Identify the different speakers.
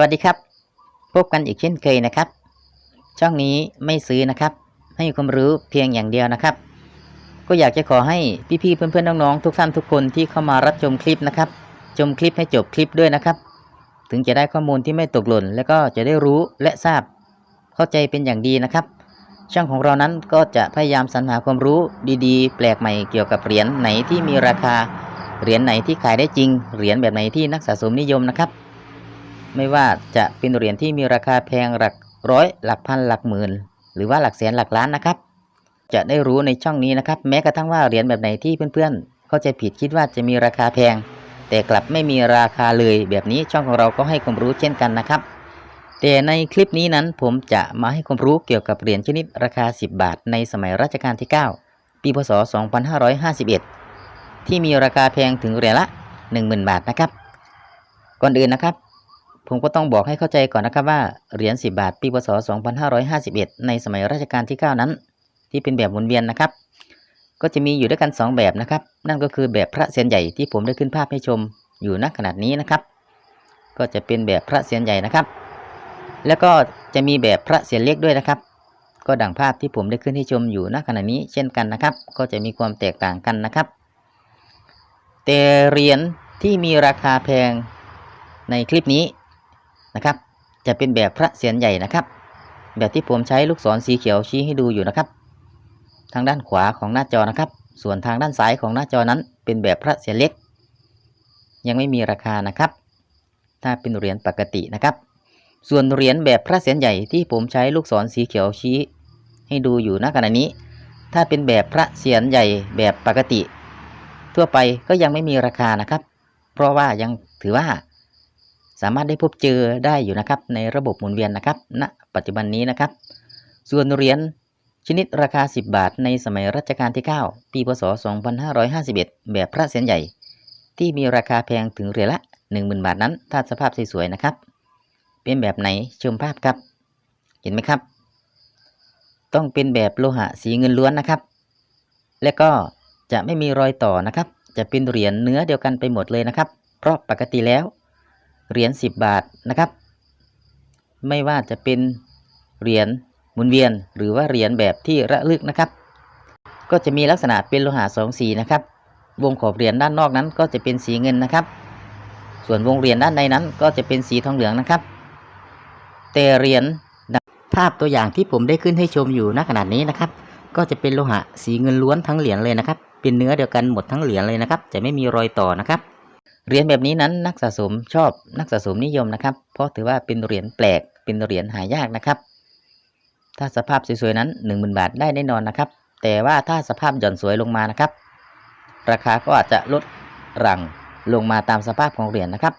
Speaker 1: วัสดีครับ พบกันอีกเช่นเคยนะครับ ช่องนี้ไม่ซื้อนะครับ ให้ความรู้เพียงอย่างเดียวนะครับ ก็อยากจะขอให้พี่ๆเพื่อนๆน้องๆทุกท่านทุกคนที่เข้ามารับชมคลิปนะครับ ชมคลิปให้จบคลิปด้วยนะครับ ถึงจะได้ข้อมูลที่ไม่ตกหล่น และก็จะได้รู้และทราบ เข้าใจเป็นอย่างดีนะครับ ช่องของเรานั้นก็จะพยายามสรรหาความรู้ดีๆ แปลกใหม่เกี่ยวกับเหรียญไหนที่มีราคาเหรียญไหนที่ขายได้จริงเหรียญแบบไหนที่นักสะสมนิยมนะครับ ไม่ว่าจะเป็นเหรียญที่มีราคาแพงหลักร้อยหลักพันหลักหมื่น หรือว่าหลักแสนหลักล้านนะครับ จะได้รู้ในช่องนี้นะครับ แม้กระทั่งว่าเหรียญแบบไหนที่เพื่อนๆ เข้าใจผิดคิดว่าจะมีราคาแพง แต่กลับไม่มีราคาเลยแบบนี้ช่องของเราก็ให้ความรู้เช่นกันนะครับ แต่ในคลิปนี้นั้นผมจะมาให้ความรู้เกี่ยวกับเหรียญชนิดราคา 10 บาท ในสมัยรัชกาลที่ 9 ปีพศ 2551 ที่มีราคาแพงถึงเหรียญละ 10,000 บาทนะครับ ก่อนอื่นนะครับ ผมก็ต้องบอกให้เข้าใจก่อนนะครับว่าเหรียญ10 บาท ปีพศ 2551 ในสมัยรัชกาลที่ 9 นั้น ที่เป็นแบบหมุนเวียนนะครับ ก็จะมีอยู่ด้วยกัน 2 แบบนะครับ นั่นก็คือแบบพระเศียรใหญ่ที่ผมได้ขึ้นภาพให้ชมอยู่ณขนาดนี้นะครับ ก็จะเป็นแบบพระเศียรใหญ่นะครับ แล้วก็จะมีแบบพระเศียรเล็กด้วยนะครับ ก็ดังภาพที่ผมได้ขึ้นให้ชมอยู่ณขณะนี้เช่นกันนะครับ ก็จะมีความแตกต่างกันนะครับ แต่เหรียญที่มีราคาแพงในคลิปนี้ นะครับ จะเป็นแบบพระเศียรใหญ่นะครับ แบบที่ผมใช้ลูกศรสีเขียวชี้ให้ดูอยู่นะครับ ทางด้านขวาของหน้าจอนะครับ ส่วนทางด้านซ้ายของหน้าจอนั้น เป็นแบบพระเศียรเล็ก ยังไม่มีราคานะครับ ถ้าเป็นเหรียญปกตินะครับ ส่วนเหรียญแบบพระเศียรใหญ่ที่ผมใช้ลูกศรสีเขียวชี้ ให้ดูอยู่ณขณะนี้ ถ้าเป็นแบบพระเศียรใหญ่แบบปกติ ทั่วไปก็ยังไม่มีราคานะครับ เพราะว่ายังถือว่า สามารถได้พบเจอได้อยู่นะครับ ในระบบหมุนเวียนนะครับณปัจจุบันนี้นะครับ ส่วนเหรียญชนิดราคา 10 บาท ในสมัยรัชกาลที่ 9 ปีพศ 2551 แบบพระเศียรใหญ่ ที่มีราคาแพงถึงเหรียญละ 10,000 บาทนั้น ถ้าสภาพสวยๆนะครับ เป็นแบบไหนชมภาพครับ เห็นไหมครับ ต้องเป็นแบบโลหะสีเงินล้วนนะครับ และก็จะไม่มีรอยต่อนะครับ จะเป็นเหรียญเนื้อเดียวกันไปหมดเลยนะครับ เพราะปกติแล้ว เหรียญ10 บาทนะครับ ไม่ว่าจะเป็นเหรียญหมุนเวียน หรือว่าเหรียญแบบที่ระลึกนะครับ ก็จะมีลักษณะเป็นโลหะสองสีนะครับ วงขอบเหรียญด้านนอกนั้นก็จะเป็นสีเงินนะครับ ส่วนวงเหรียญด้านในนั้นก็จะเป็นสีทองเหลืองนะครับ แต่เหรียญภาพตัวอย่างที่ผมได้ขึ้นให้ชมอยู่ณขนาดนี้นะครับ ก็จะเป็นโลหะสีเงินล้วนทั้งเหรียญเลยนะครับ เป็นเนื้อเดียวกันหมดทั้งเหรียญเลยนะครับ จะไม่มีรอยต่อนะครับ เหรียญแบบนี้นั้นนักสะสมชอบนักสะสมนิยมนะครับ เพราะถือว่าเป็นเหรียญแปลกเป็นเหรียญหายากนะครับ ถ้าสภาพสวยๆนั้น 10,000 บาทได้แน่นอนนะครับ แต่ว่าถ้าสภาพหย่อนสวยลงมานะครับ ราคาก็อาจจะลดหรั่งลงมาตามสภาพของเหรียญนะครับ